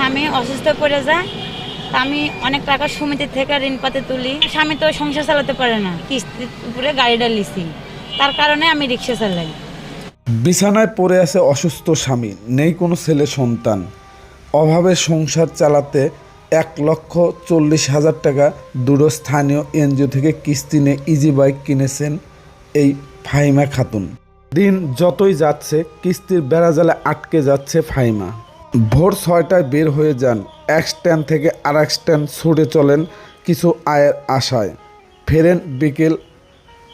স্বামী অসুস্থ পড়ে যায় আমি অনেক টাকা সমিতি থেকে ঋণ পাতে তুলি। স্বামী তো সংসার চালাতে পারে না, কিস্তির উপরে গাড়িটা লিছি তার কারণে আমি রিক্সা চালাই। বিছানায় পড়ে আছে অসুস্থ স্বামী, নেই কোনো ছেলে সন্তান। অভাবে সংসার চালাতে এক লক্ষ চল্লিশ হাজার টাকা দূরস্থানীয় এনজিও থেকে কিস্তি নিয়ে ইজি বাইক কিনেছেন এই ফাহিমা খাতুন। দিন যতই যাচ্ছে, কিস্তির বেড়া বেড়াজালে আটকে যাচ্ছে ফাহিমা। ভোর ছয়টায় বের হয়ে যান এক স্ট্যান্ড থেকে আর এক স্ট্যান্ড ছুটে চলেন কিছু আয়ের আশায়। ফেরেন বিকেল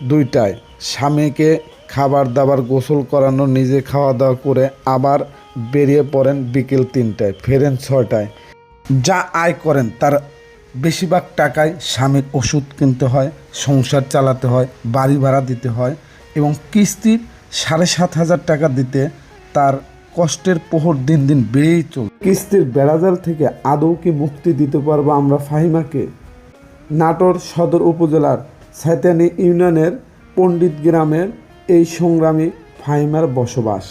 দুইটায়। স্বামীকে খাবার দাবার গোসল করানো, নিজে খাওয়া দাওয়া করে আবার বেরিয়ে পড়েন বিকেল তিনটায়। ফেরেন ছয়টায়। যা আয় করেন, তার বেশিরভাগ টাকায় স্বামীর ওষুধ কিনতে হয়, সংসার চালাতে হয়, বাড়ি ভাড়া দিতে হয় এবং কিস্তির সাড়ে সাত হাজার টাকা দিতে তার কষ্টের প্রহর দিন দিন বেড়েই চল। কিস্তির বেড়াজাল থেকে আদৌ কি মুক্তি দিতে পারব আমরা ফাহিমাকে? নাটোর সদর উপজেলার সাইতানি ইউনিয়নের পণ্ডিত গ্রামের এই সংগ্রামী ফাহিমার বসবাস।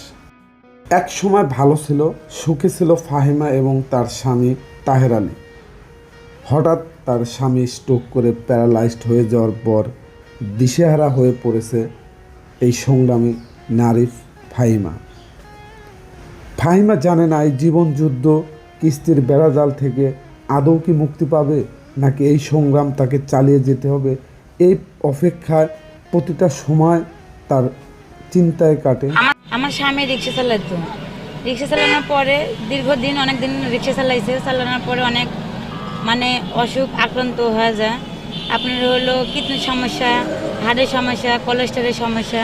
এক সময় ভালো ছিল, সুখে ছিল ফাহিমা এবং তার স্বামী তাহের আলী। হঠাৎ তার স্বামী স্ট্রোক করে প্যারালাইজড হয়ে যাওয়ার পর দিশেহারা হয়ে পড়েছে এই সংগ্রামী নারী ফাহিমা। ফাহিমা জানে না এই জীবন যুদ্ধ কিস্তির বেড়াজাল থেকে আদৌ কি মুক্তি পাবে, নাকি এই সংগ্রাম তাকে চালিয়ে যেতে হবে? এই অপেক্ষায় প্রতিটা সময় তার চিন্তায় কাটে। আমার স্বামী রিক্সা চালাতো। রিক্সা চালানোর পরে দীর্ঘদিন অনেক দিন রিক্সা চালাইছে। চালানোর পরে অনেক মানে অসুখ, আক্রান্ত হয়ে যায়। আপনার হলো কিডনির সমস্যা হার্টের সমস্যা কোলেস্ট্রলের সমস্যা।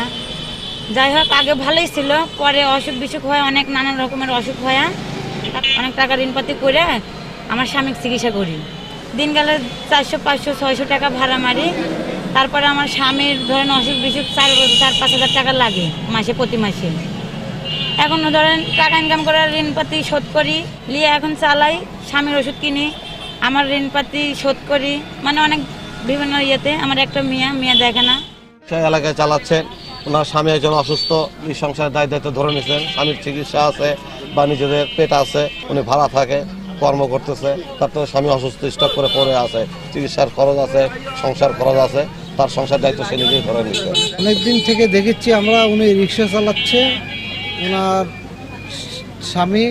যাই হোক, আগে ভালোই ছিল। পরে অসুখ বিসুখ হয়, অনেক নানান রকমের অসুখ হয়। অনেক টাকা ঋণপাতি করে আমার স্বামীর চিকিৎসা করি। দিন গেলে চারশো, পাঁচশো, ছয়শো টাকা ভাড়া মারি। তারপরে আমার স্বামীর ধরেন অসুখ বিসুখ চার চার, পাঁচ হাজার টাকা লাগে মাসে, প্রতি মাসে। এখন ধরেন টাকা ইনকাম করে ঋণপাতি শোধ করি নিয়ে এখন চালাই, স্বামীর ওষুধ কিনি, আমার ঋণপাতি শোধ করি। মানে অনেক বিভিন্ন ইয়েতে আমার একটা মেয়ে মেয়ে দেখে না। এলাকায় চালাচ্ছেন ওনার স্বামী একজন অসুস্থ এই সংসারের দায় দায়িত্ব ধরে নিয়েছেন। স্বামীর চিকিৎসা আছে বা নিজেদের পেট আছে উনি ভাড়া থাকে কর্ম করতেছে তার তো স্বামী অসুস্থ স্টক করে পড়ে আছে। চিকিৎসার খরচ আছে সংসার খরচ আছে তার সংসার দায়িত্ব সে নিজেই ধরে নিচ্ছে অনেকদিন থেকে দেখেছি আমরা উনি রিক্সা চালাচ্ছে ওনার স্বামী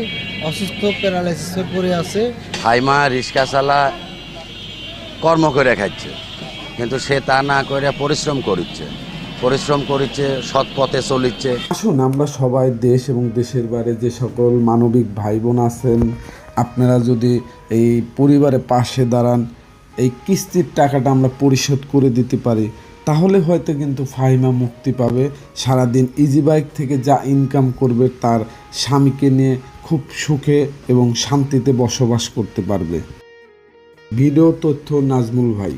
অসুস্থ প্যারালাইসিস পড়ে আছে। হাইমা রিক্সা চালা কর্ম করে খাচ্ছে কিন্তু সে তা না করে পরিশ্রম করিচ্ছে পরিশ্রম করেছে, সৎ পথে চলিচ্ছে আসুন, আমরা সবাই দেশ এবং দেশের বাইরে যে সকল মানবিক ভাই বোন আছেন, আপনারা যদি এই পরিবারে পাশে দাঁড়ান, এই কিস্তির টাকাটা আমরা পরিশোধ করে দিতে পারি, তাহলে হয়তো কিন্তু ফাহিমা মুক্তি পাবে। সারাদিন ইজি বাইক থেকে যা ইনকাম করবে, তার স্বামীকে নিয়ে খুব সুখে এবং শান্তিতে বসবাস করতে পারবে। ভিডিও তথ্য নাজমুল ভাই।